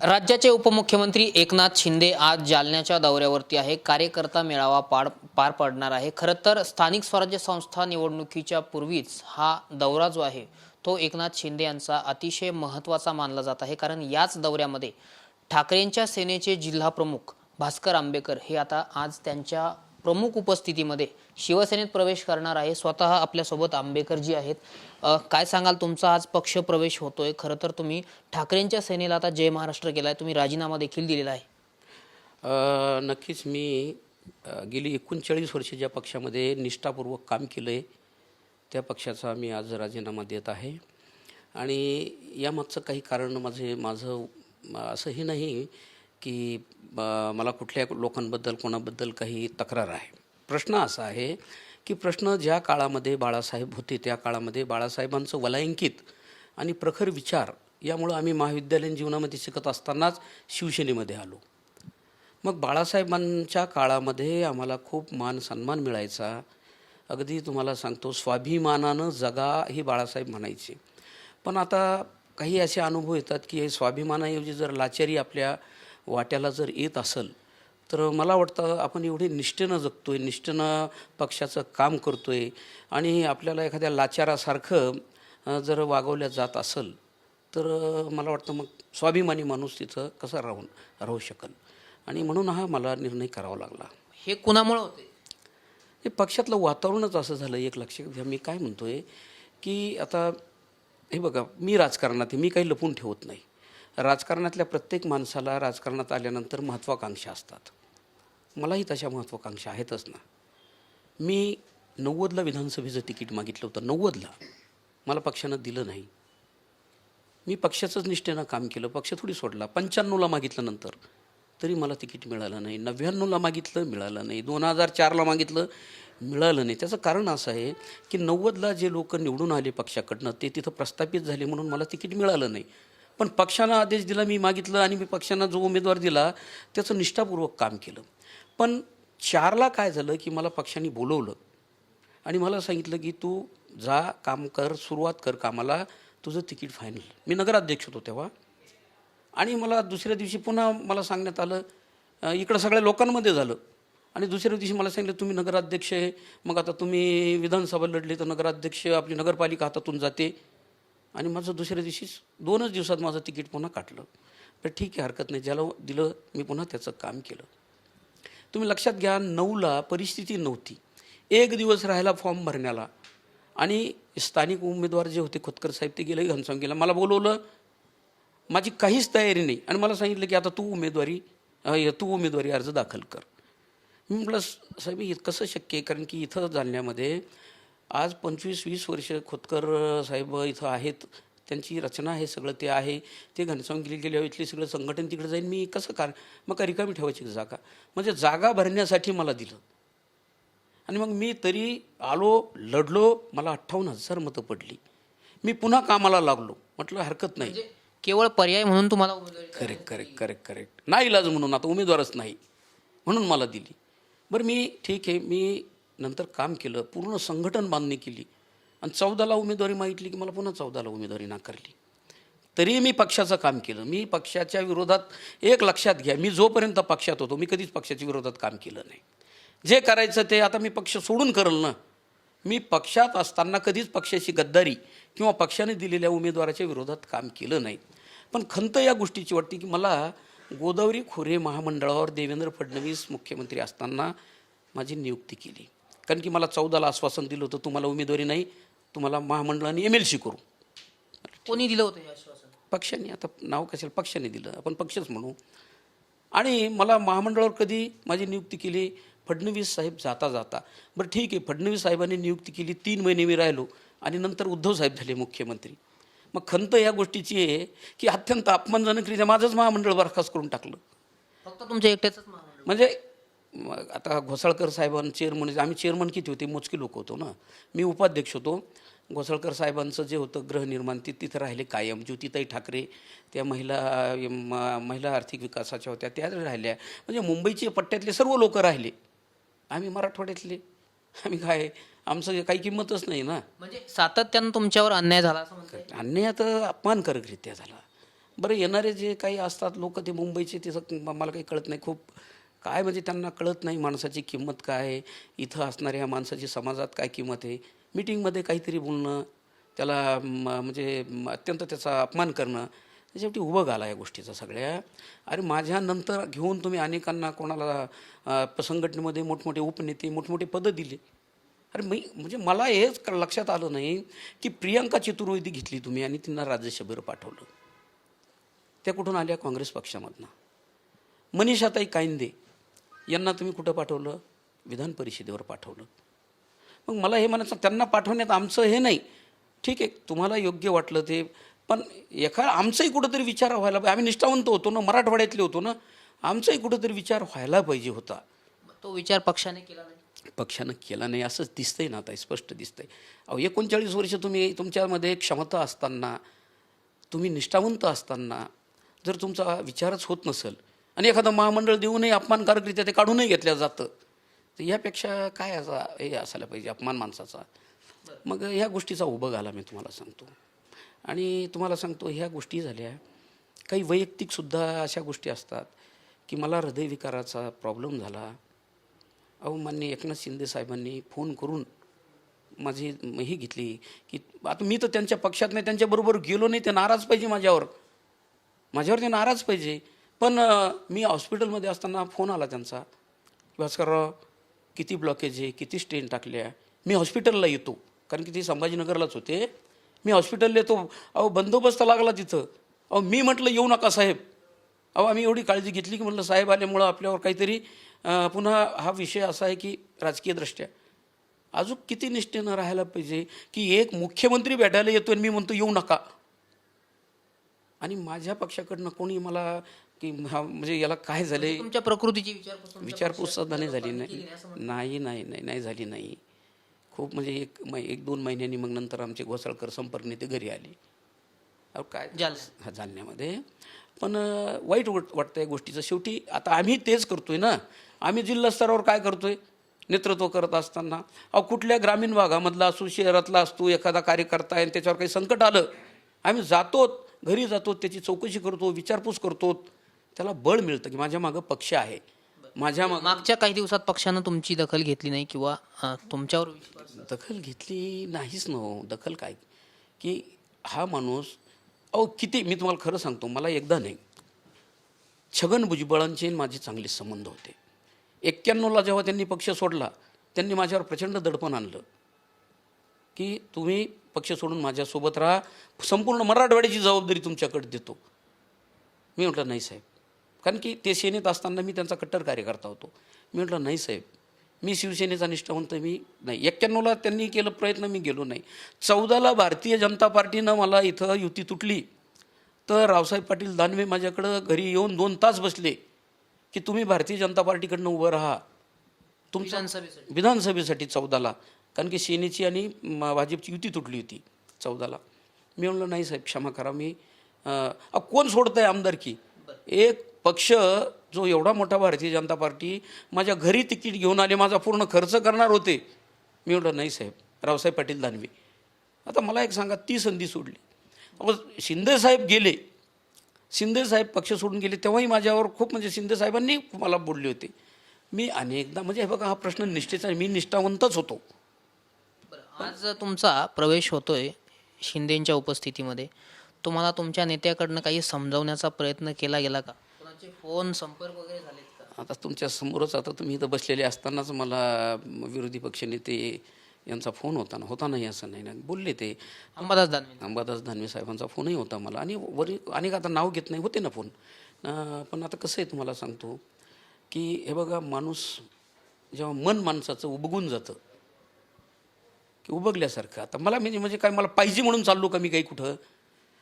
राज्याचे उपमुख्यमंत्री एकनाथ शिंदे आज जालन्याच्या दौऱ्यावरती आहे. कार्यकर्ता मेळावा पार पार पडणार आहे. खरं तर स्थानिक स्वराज्य संस्था निवडणुकीच्या पूर्वीच हा दौरा जो आहे तो एकनाथ शिंदे यांचा अतिशय महत्त्वाचा मानला जात आहे. कारण याच दौऱ्यामध्ये ठाकरेंच्या सेनेचे जिल्हा प्रमुख भास्कर आंबेकर हे आता आज त्यांच्या प्रमुख उपस्थितीमध्ये शिवसेनेत प्रवेश करणार आहे. स्वतः आपल्यासोबत आंबेकरजी आहेत. काय सांगाल? तुमचा आज पक्ष प्रवेश होतोय. खरं तर तुम्ही ठाकरेंच्या सेनेला आता जय महाराष्ट्र केलाय. तुम्ही राजीनामा देखील दिलेला आहे. नक्कीच मी गेली एकोणचाळीस वर्षे ज्या पक्षामध्ये निष्ठापूर्वक काम केलं आहे त्या पक्षाचा मी आज राजीनामा देत आहे. आणि यामागचं काही कारण माझे माझं असंही नाही की मला कुठल्या लोकांबद्दल कोणाबद्दल काही तक्रार आहे? प्रश्न असा आहे की प्रश्न ज्या काळामध्ये बाळासाहेब होते त्या काळामध्ये बाळासाहेबांचं वलायंकित आणि प्रखर विचार यामुळं आम्ही महाविद्यालयीन जीवनामध्ये शिकत असतानाच शिवसेनेमध्ये आलो. मग बाळासाहेबांच्या काळामध्ये आम्हाला खूप मान सन्मान मिळायचा. अगदी तुम्हाला सांगतो स्वाभिमानानं जगा ही बाळासाहेब म्हणायचे. पण आता काही असे अनुभव येतात की हे स्वाभिमानाऐवजी जर लाचारी आपल्या वाट्याला जर येत असेल तर मला वाटतं आपण एवढे निष्ठेनं जगतोय निष्ठेनं पक्षाचं काम करतोय आणि आपल्याला एखाद्या लाचारासारखं जर वागवल्या जात असेल तर मला वाटतं मग स्वाभिमानी माणूस तिथं कसा राहून राहू शकेल आणि म्हणून हा मला निर्णय करावा लागला. हे कुणामुळे होते? हे पक्षातलं वातावरणच असं झालं एक लक्षात घ्या. मी काय म्हणतोय की आता हे बघा मी राजकारणात आहे मी काही लपून ठेवत नाही. राजकारणातल्या प्रत्येक माणसाला राजकारणात आल्यानंतर महत्त्वाकांक्षा असतात. मलाही तशा महत्त्वाकांक्षा आहेतच ना. मी नव्वदला विधानसभेचं तिकीट मागितलं होतं नव्वदला. मला पक्षानं दिलं नाही. मी पक्षाचंच निष्ठेनं काम केलं पक्ष थोडी सोडला. पंच्याण्णवला मागितलं नंतर. तरी मला तिकीट मिळालं नाही. नव्याण्णवला मागितलं मिळालं नाही. दोन हजार चारला मागितलं मिळालं नाही. त्याचं कारण असं आहे की नव्वदला जे लोक निवडून आले पक्षाकडनं ते तिथं प्रस्थापित झाले म्हणून मला तिकीट मिळालं नाही. पण पक्षानं आदेश दिला मी मागितलं आणि मी पक्षांना जो उमेदवार दिला त्याचं निष्ठापूर्वक काम केलं. पण चारला काय झालं की मला पक्षाने बोलवलं. आणि मला सांगितलं की तू जा काम कर सुरुवात कर कामाला. तुझं तिकीट फायनल मी नगराध्यक्ष होतो तेव्हा. आणि मला दुसऱ्या दिवशी पुन्हा मला सांगण्यात आलं इकडं सगळ्या लोकांमध्ये झालं. आणि दुसऱ्या दिवशी मला सांगितलं तुम्ही नगराध्यक्ष आहे. मग आता तुम्ही विधानसभा लढली तर नगराध्यक्ष आपली नगरपालिका हातातून जाते. आणि माझं दुसऱ्या दिवशीच दोनच दिवसात माझं तिकीट पुन्हा काटलं तर ठीक आहे हरकत नाही. ज्याला दिलं मी पुन्हा त्याचं काम केलं. तुम्ही लक्षात घ्या नऊला परिस्थिती नव्हती. एक दिवस राहायला फॉर्म भरण्याला. आणि स्थानिक उमेदवार जे होते खोतकर साहेब ते गेले घनसावंगीला मला बोलवलं माझी काहीच तयारी नाही. आणि मला सांगितलं की आता तू उमेदवारी तू उमेदवारी अर्ज दाखल कर. मी म्हटलं साहेब कसं शक्य आहे? कारण की इथं जालन्यामध्ये आज पंचवीस वीस वर्ष खोतकर साहेब इथं आहेत. त्यांची रचना आहे सगळं ते आहे. ते घनसावंगीला गेल्यावर इथले सगळं संघटन तिकडे जाईन. मी कसं काय मग का रिकामी ठेवायची जागा? म्हणजे जागा भरण्यासाठी मला दिलं. आणि मग मी तरी आलो लढलो मला अठ्ठावन्न हजार मतं पडली. मी पुन्हा कामाला लागलो. म्हटलं हरकत नाही. म्हणजे केवळ पर्याय म्हणून तुम्हाला करेक्ट करेक्ट करेक्ट करेक्ट. नाही इलाज म्हणून आता उमेदवारच नाही. म्हणून मला दिली. बरं मी ठीक आहे. मी नंतर काम केलं पूर्ण संघटन बांधणी केली. आणि चौदाला उमेदवारी मागितली की मला पुन्हा चौदाला उमेदवारी नाकारली. तरी मी पक्षाचं काम केलं. मी पक्षाच्या विरोधात एक लक्षात घ्या मी जोपर्यंत पक्षात होतो मी कधीच पक्षाच्या विरोधात काम केलं नाही. जे करायचं ते आता मी पक्ष सोडून करल ना. मी पक्षात असताना कधीच पक्षाची गद्दारी किंवा पक्षाने दिलेल्या उमेदवाराच्या विरोधात काम केलं नाही. पण खंत या गोष्टीची वाटते की मला गोदावरी खोरे महामंडळावर देवेंद्र फडणवीस मुख्यमंत्री असताना माझी नियुक्ती केली. कारण की मला चौदाला आश्वासन दिलं होतं तुम्हाला उमेदवारी नाही तुम्हाला महामंडळाने एम एल सी करू. कोणी दिलं होतं हे आश्वासन? पक्षाने आता नाव कशाला? पक्षाने दिलं. आपण पक्षच म्हणू. आणि मला महामंडळावर कधी माझी नियुक्ती केली? फडणवीस साहेब जाता जाता. बरं ठीक आहे फडणवीस साहेबांनी नियुक्ती केली तीन महिने मी राहिलो. आणि नंतर उद्धव साहेब झाले मुख्यमंत्री. मग खंत या गोष्टीची आहे की अत्यंत अपमानजनकरित्या माझंच महामंडळ बरखास्त करून टाकलं. फक्त तुमच्या एकट्याच म्हणजे आता घोसाळकर साहेबांना चेअरमन आम्ही चेअरमन किती होते? मोजके लोक होतो ना. मी उपाध्यक्ष होतो. घोसाळकर साहेबांचं जे होतं गृहनिर्माण ते तिथं राहिले कायम. ज्योतिताई ठाकरे त्या महिला महिला आर्थिक विकासाच्या होत्या त्या राहिल्या. म्हणजे मुंबईचे पट्ट्यातले सर्व लोक राहिले. आम्ही मराठवाड्यातले. आम्ही काय आमचं काही किंमतच नाही ना. म्हणजे सातत्यानं तुमच्यावर अन्याय झाला अन्याय तर अपमानकारकरित्या झाला. बरं येणारे जे काही असतात लोक ते मुंबईचे तिथं मला काही कळत नाही. खूप काय म्हणजे त्यांना कळत नाही माणसाची किंमत काय आहे? इथं असणाऱ्या माणसाची समाजात काय किंमत आहे? मिटिंगमध्ये काहीतरी बोलणं त्याला म- म्हणजे अत्यंत त्याचा अपमान करणं त्याच्यावरती उभं घाला या गोष्टीचा सगळ्या. अरे माझ्यानंतर घेऊन तुम्ही अनेकांना कोणाला संघटनेमध्ये मोठमोठे उपनेते मोठमोठे पदं दिले. अरे मी म्हणजे मला हेच लक्षात आलं नाही की प्रियंका चतुर्वेदी घेतली तुम्ही आणि त्यांना राज्यसभेवर पाठवलं. त्या कुठून आल्या? काँग्रेस पक्षामधनं. मनीषाताई कायंदे यांना तुम्ही कुठं पाठवलं? विधान परिषदेवर पाठवलं. मग मला हे म्हणायचं त्यांना पाठवण्यात आमचं हे नाही. ठीक आहे तुम्हाला योग्य वाटलं ते पण एखा आमचाही कुठंतरी विचार व्हायला पाहिजे. आम्ही निष्ठावंत होतो ना मराठवाड्यातले होतो ना आमचाही कुठंतरी विचार व्हायला पाहिजे होता. तो विचार पक्षाने केला नाही. पक्षानं केला नाही असंच दिसतंय ना आता स्पष्ट दिसतंय. अहो एकोणचाळीस वर्ष तुम्ही तुमच्यामध्ये क्षमता असताना तुम्ही निष्ठावंत असताना जर तुमचा विचारच होत नसेल आणि एखादं महामंडळ देऊनही अपमानकारकरित्या ते काढूनही घेतलं जातं. तर यापेक्षा काय असा हे असायला पाहिजे अपमान माणसाचा? मग ह्या गोष्टीचा उभं घाला मी तुम्हाला सांगतो. आणि तुम्हाला सांगतो ह्या गोष्टी झाल्या. काही वैयक्तिकसुद्धा अशा गोष्टी असतात की मला हृदयविकाराचा प्रॉब्लेम झाला. अहो मान्य एकनाथ शिंदे साहेबांनी फोन करून माझी ही घेतली की आता मी तर त्यांच्या पक्षात नाही त्यांच्याबरोबर गेलो नाही ते नाराज पाहिजे माझ्यावर. माझ्यावर ते नाराज पाहिजे. पण मी हॉस्पिटलमध्ये असताना फोन आला त्यांचा. भास्करराव किती ब्लॉकेज आहे किती स्टेन टाकल्या मी हॉस्पिटलला येतो. कारण की ते संभाजीनगरलाच होते. मी हॉस्पिटलला येतो. अहो बंदोबस्त लागला तिथं. अहो मी म्हटलं येऊ नका साहेब. अहो आम्ही एवढी काळजी घेतली की म्हटलं साहेब आल्यामुळं आपल्यावर काहीतरी पुन्हा हा विषय असा आहे की राजकीयदृष्ट्या अजून किती निष्ठेनं राहायला पाहिजे की एक मुख्यमंत्री भेटायला येतो आणि मी म्हणतो येऊ नका. आणि माझ्या पक्षाकडनं कोणी मला की हा म्हणजे याला काय झाले तुमच्या प्रकृतीची विचारपूस विचारपूस सुद्धा नाही झाली नाही. नाही नाही नाही नाही झाली नाही. खूप म्हणजे एक मै एक दोन महिन्यांनी मग नंतर आमचे घोसाळकर संपर्क नेते घरी आले. अहो काय जालना. हा जालन्यामध्ये पण वाईट वाट वाटतं या गोष्टीचं. शेवटी आता आम्ही तेच करतोय ना. आम्ही जिल्हा स्तरावर काय करतोय? नेतृत्व करत असताना. अहो कुठल्या ग्रामीण भागामधला असो शहरातला असतो एखादा कार्यकर्ता आहे आणि त्याच्यावर काही संकट आलं आम्ही जातो घरी जातो त्याची चौकशी करतो विचारपूस करतो त्याला बळ मिळतं की माझ्या मागं पक्ष आहे. माझ्या मागं मागच्या काही दिवसात पक्षानं तुमची दखल घेतली नाही किंवा अं, तुमच्यावर विश्वास दखल घेतली नाहीच न हो. दखल काय? की हा माणूस अहो किती मी तुम्हाला खरं सांगतो मला एकदा नाही. छगन भुजबळांचे आणि माझे चांगले संबंध होते. एक्क्याण्णवला जेव्हा त्यांनी पक्ष सोडला त्यांनी माझ्यावर प्रचंड दडपण आणलं. की तुम्ही पक्ष सोडून माझ्यासोबत राहा. संपूर्ण मराठवाड्याची जबाबदारी तुमच्याकडे देतो. मी म्हटलं नाही साहेब कारण की ते सेनेत असताना मी त्यांचा कट्टर कार्यकर्ता होतो. मी म्हटलं नाही साहेब मी शिवसेनेचा निष्ठावंत मी नाही. एक्क्याण्णवला त्यांनी केलं प्रयत्न मी गेलो नाही. चौदाला भारतीय जनता पार्टीनं मला इथं युती तुटली. तर रावसाहेब पाटील दानवे माझ्याकडं घरी येऊन दोन तास बसले की तुम्ही भारतीय जनता पार्टीकडनं उभं राहा. तुमचं विधानसभेसाठी. चौदाला. कारण की सेनेची आणि भाजपची युती तुटली होती चौदाला. मी म्हणलं नाही साहेब क्षमा करा मी कोण सोडतंय आमदारकी? एक पक्ष जो एवढा मोठा भारतीय जनता पार्टी माझ्या घरी तिकीट घेऊन आले माझा पूर्ण खर्च करणार होते. मी म्हटलं नाही साहेब रावसाहेब पाटील दानवे. आता मला एक सांगा ती संधी सोडली. अहो शिंदे साहेब गेले. शिंदे साहेब पक्ष सोडून गेले तेव्हाही माझ्यावर खूप म्हणजे शिंदे साहेबांनी मला बोलले होते. मी अनेकदा म्हणजे हे बघा हा प्रश्न निष्ठेचा मी निष्ठावंतच होतो. आज तुमचा प्रवेश होतोय शिंदेच्या उपस्थितीमध्ये. तुम्हाला तुमच्या नेत्याकडनं काही समजावण्याचा प्रयत्न केला गेला का? कोणाचे फोन संपर्क वगैरे झालेत का? आता तुमच्या समोरच आता तुम्ही इथं बसलेले असतानाच मला विरोधी पक्षनेते यांचा फोन होता ना होता नाही असं नाही ना. बोलले ते. अंबादास दानवे. अंबादास दानवे साहेबांचा फोनही होता मला. आणि वरी अनेक आता नाव घेत नाही होते ना फोन. अं, पण आता कसं आहे तुम्हाला सांगतो की हे बघा माणूस जेव्हा मन माणसाचं उबगून जातं की उबगल्यासारखं. आता मला म्हणजे म्हणजे काय मला पाहिजे म्हणून चाललो का मी काही कुठं?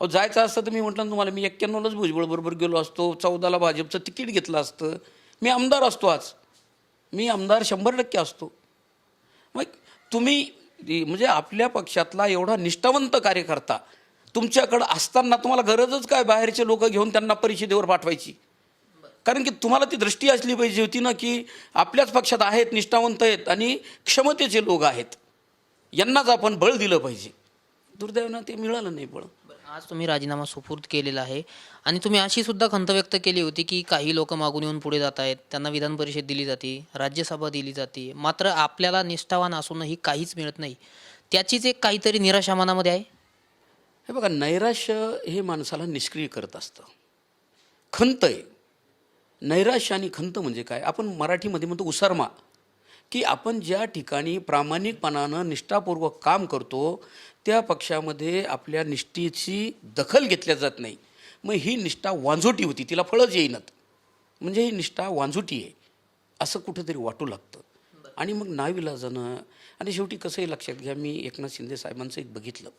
अहो जायचं असतं तर मी म्हटलं तुम्हाला मी एक्क्याण्णवलाच भुजबळबरोबर गेलो असतो चौदाला भाजपचं तिकीट घेतलं असतं. मी आमदार असतो आज. मी आमदार शंभर टक्के असतो. मग तुम्ही म्हणजे आपल्या पक्षातला एवढा निष्ठावंत कार्यकर्ता तुमच्याकडं असताना तुम्हाला गरजच काय बाहेरचे लोक घेऊन त्यांना परिषदेवर पाठवायची? कारण की तुम्हाला ती दृष्टी असली पाहिजे होती ना की आपल्याच पक्षात आहेत निष्ठावंत आहेत आणि क्षमतेचे लोक आहेत. यांनाच आपण बळ दिलं पाहिजे. दुर्दैवानं ते मिळालं नाही बळ. आज तुम्ही राजीनामा सुपूर्द केलेला आहे. आणि तुम्ही अशी सुद्धा खंत व्यक्त केली होती की काही लोक मागून येऊन पुढे जात आहेत. त्यांना विधान परिषद दिली जाते राज्यसभा दिली जाते. मात्र आपल्याला निष्ठावान असूनही काहीच मिळत नाही. त्याचीच एक काहीतरी निराशा मनामध्ये आहे? हे बघा नैराश्य हे माणसाला निष्क्रिय करत असतं. खंत आहे. नैराश्य आणि खंत म्हणजे काय? आपण मराठीमध्ये म्हणतो उसरमा की आपण ज्या ठिकाणी प्रामाणिकपणानं निष्ठापूर्वक काम करतो त्या पक्षामध्ये आपल्या निष्ठेची दखल घेतल्या जात नाही. मग ही निष्ठा वांझोटी होती तिला फळच येईनात. म्हणजे ही निष्ठा वांझोटी आहे. असं कुठंतरी वाटू लागतं. आणि मग नाविलाजानं आणि शेवटी कसंही लक्षात घ्या मी एकनाथ शिंदे साहेबांचं एक बघितलं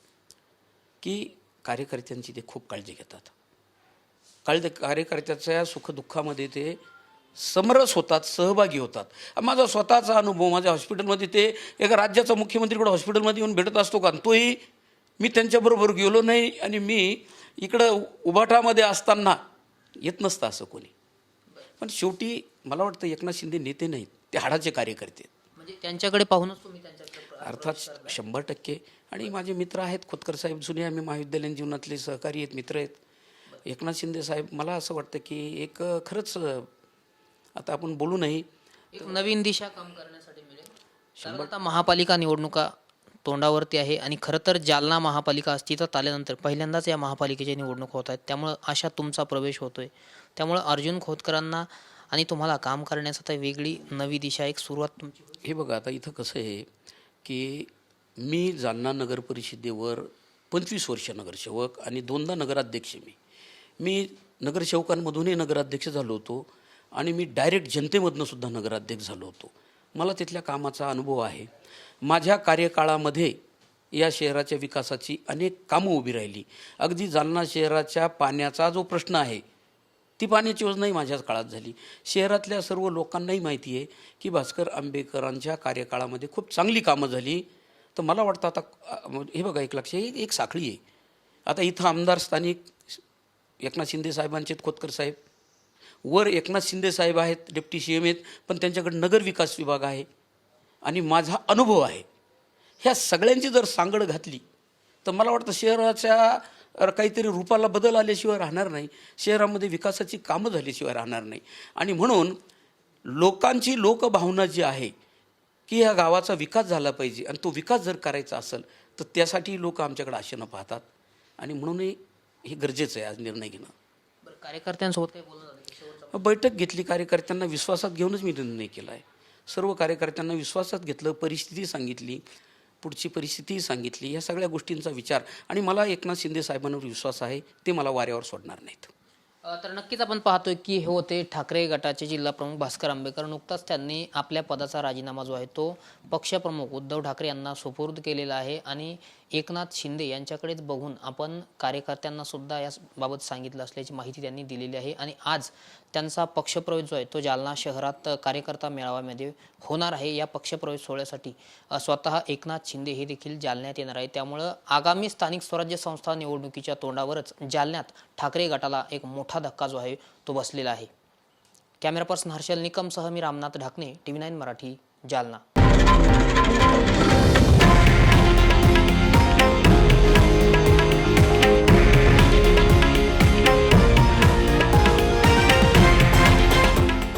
की कार्यकर्त्यांची ते खूप काळजी घेतात. काळजी कार्यकर्त्याच्या सुखदुःखामध्ये ते समरस होतात सहभागी होतात. माझा स्वतःचा अनुभव माझ्या हॉस्पिटलमध्ये ते एका राज्याचा मुख्यमंत्रीकडे हॉस्पिटलमध्ये येऊन भेटत असतो का? तोही मी त्यांच्याबरोबर गेलो नाही आणि मी इकडं उभाटामध्ये असताना येत नसतं असं कोणी. पण शेवटी मला वाटतं एकनाथ शिंदे नेते नाहीत ते हाडाचे कार्यकर्ते आहेत. म्हणजे त्यांच्याकडे पाहूनच तुम्ही अर्थात शंभर टक्के. आणि माझे मित्र आहेत खोतकर साहेब जुने आम्ही महाविद्यालयीन जीवनातले सहकारी आहेत मित्र आहेत. एकनाथ शिंदे साहेब मला असं वाटतं की एक खरंच आता आपण बोलू नाही. एक नवीन दिशा काम करण्यासाठी मिळेल. कारण आता महापालिका निवडणुका तोंडावरती आहे आणि खरं तर जालना महापालिका अस्तित्वात आल्यानंतर पहिल्यांदाच या महापालिकेच्या निवडणूक होत आहेत. त्यामुळं अशा तुमचा प्रवेश होतोय. त्यामुळं अर्जुन खोतकरांना आणि तुम्हाला काम करण्यासाठी वेगळी नवी दिशा एक सुरुवात तुमची. हे बघा आता इथं कसं आहे की मी जालना नगर परिषदेवर पंचवीस वर्ष नगरसेवक आणि दोनदा नगराध्यक्ष मी. मी नगरसेवकांमधूनही नगराध्यक्ष झालो होतो. आणि मी डायरेक्ट जनतेमधनं सुद्धा नगराध्यक्ष झालो होतो. मला तिथल्या कामाचा अनुभव आहे. माझ्या कार्यकाळामध्ये या शहराच्या विकासाची अनेक कामं उभी राहिली. अगदी जालना शहराच्या पाण्याचा जो प्रश्न आहे ती पाण्याची योजनाही माझ्याच काळात झाली. शहरातल्या सर्व लोकांनाही माहिती आहे की भास्कर आंबेडकरांच्या कार्यकाळामध्ये खूप चांगली कामं झाली. तर मला वाटतं आता हे बघा एक लक्ष एक एक साखळी आहे. आता इथं आमदार स्थानिक एकनाथ शिंदे साहेबांचे खोतकर साहेब वर एकनाथ शिंदे साहेब आहेत डेप्टी सी एम आहेत पण त्यांच्याकडे नगर विकास विभाग आहे आणि माझा अनुभव आहे. ह्या सगळ्यांची जर सांगड घातली तर मला वाटतं शहराच्या काहीतरी रूपाला बदल आल्याशिवाय राहणार नाही. शहरामध्ये विकासाची कामं झाल्याशिवाय राहणार नाही. आणि म्हणून लोकांची लोकभावना जी आहे की ह्या गावाचा विकास झाला पाहिजे आणि तो विकास जर करायचा असेल तर त्यासाठी लोक आमच्याकडे आशेनं पाहतात. आणि म्हणूनही हे गरजेचं आहे आज निर्णय घेणं. बरं कार्यकर्त्यांसोबत काही बोलणं बैठक घेतली कार्यकर्त्यांना विश्वासात घेऊनच मी निर्णय केला आहे. सर्व कार्यकर्त्यांना विश्वासात घेतलं परिस्थिती सांगितली पुढची परिस्थितीही सांगितली या सगळ्या गोष्टींचा विचार. आणि मला एकनाथ शिंदे साहेबांवर विश्वास आहे ते मला वाऱ्यावर सोडणार नाहीत. तर नक्कीच आपण पाहतोय की हे होते ठाकरे गटाचे जिल्हा प्रमुख भास्कर आंबेकर नुकताच त्यांनी आपल्या पदाचा राजीनामा जो आहे तो पक्षप्रमुख उद्धव ठाकरे यांना सुपूर्द केलेला आहे. आणि एकनाथ शिंदे यांच्याकडेच बघून आपण कार्यकर्त्यांना सुद्धा याबाबत सांगितलं असल्याची माहिती त्यांनी दिलेली आहे. आणि आज त्यांचा पक्षप्रवेश जो आहे तो जालना शहरात कार्यकर्ता मेळाव्यामध्ये होणार आहे. या पक्षप्रवेश सोहळ्यासाठी स्वतः एकनाथ शिंदे हे देखील जालन्यात येणार आहे त्यामुळं आगामी स्थानिक स्वराज्य संस्था निवडणुकीच्या तोंडावरच जालन्यात ठाकरे गटाला एक मोठा धक्का जो आहे तो बसलेला आहे. कॅमेरा पर्सन हर्षल निकमसह मी Ramnath Dhakne T V nine Marathi Jalna.